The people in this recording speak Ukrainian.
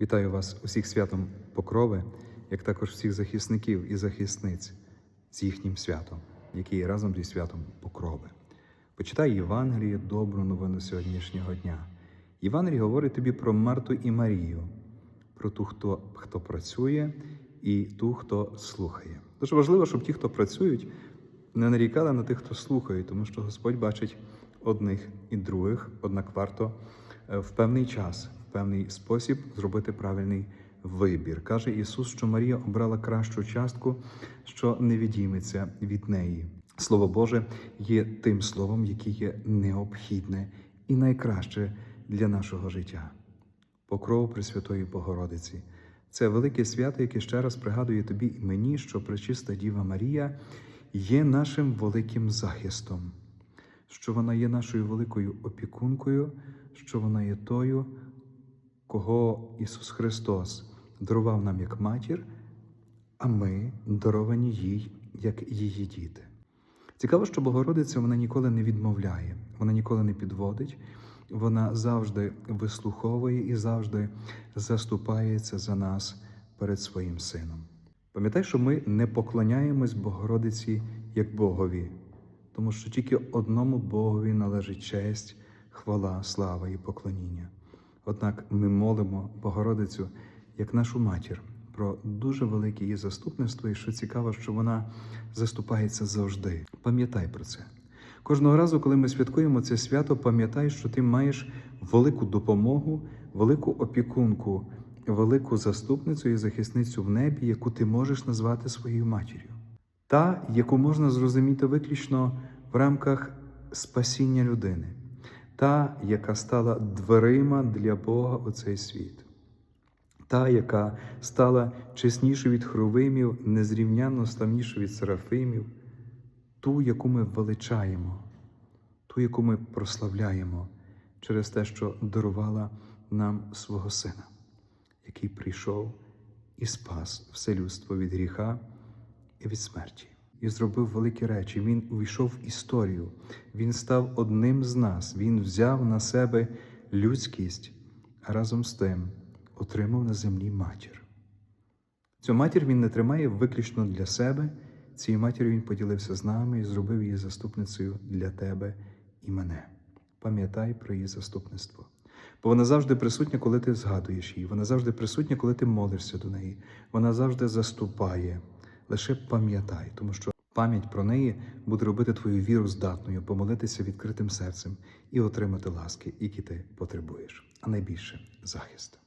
Вітаю вас усіх святом Покрови, як також всіх захисників і захисниць з їхнім святом, які є разом зі святом Покрови. Почитай Євангеліє, добру новину сьогоднішнього дня. Євангеліє говорить тобі про Марту і Марію, про ту, хто, хто працює, і ту, хто слухає. Дуже важливо, щоб ті, хто працюють, не нарікали на тих, хто слухає, тому що Господь бачить одних і других, однак варто е, в певний час, певний спосіб зробити правильний вибір. Каже Ісус, що Марія обрала кращу частку, що не відійметься від неї. Слово Боже є тим словом, яке є необхідне і найкраще для нашого життя. Покров Пресвятої Богородиці. Це велике свято, яке ще раз пригадує тобі і мені, що Пречиста Діва Марія є нашим великим захистом, що вона є нашою великою опікункою, що вона є тою, кого Ісус Христос дарував нам як матір, а ми даровані їй як її діти. Цікаво, що Богородиця вона ніколи не відмовляє, вона ніколи не підводить, вона завжди вислуховує і завжди заступається за нас перед своїм сином. Пам'ятай, що ми не поклоняємось Богородиці як Богові, тому що тільки одному Богові належить честь, хвала, слава і поклоніння. Однак ми молимо Богородицю як нашу матір про дуже велике її заступництво, і що цікаво, що вона заступається завжди. Пам'ятай про це. Кожного разу, коли ми святкуємо це свято, пам'ятай, що ти маєш велику допомогу, велику опікунку, велику заступницю і захисницю в небі, яку ти можеш назвати своєю матір'ю. Та, яку можна зрозуміти виключно в рамках спасіння людини, та, яка стала дверима для Бога у цей світ та, яка стала чеснішою від хровимів, незрівнянно славнішою від серафимів, ту, яку ми величаємо, ту, яку ми прославляємо через те, що дарувала нам свого Сина, який прийшов і спас все людство від гріха і від смерті. І зробив великі речі. Він увійшов в історію, він став одним з нас, він взяв на себе людськість, а разом з тим отримав на землі матір. Цю матір він не тримає виключно для себе, цією матір'ю він поділився з нами і зробив її заступницею для тебе і мене. Пам'ятай про її заступництво. Бо вона завжди присутня, коли ти згадуєш її, вона завжди присутня, коли ти молишся до неї. Вона завжди заступає. Лише пам'ятай, тому що пам'ять про неї буде робити твою віру здатною, помолитися відкритим серцем і отримати ласки, які ти потребуєш, а найбільше захист.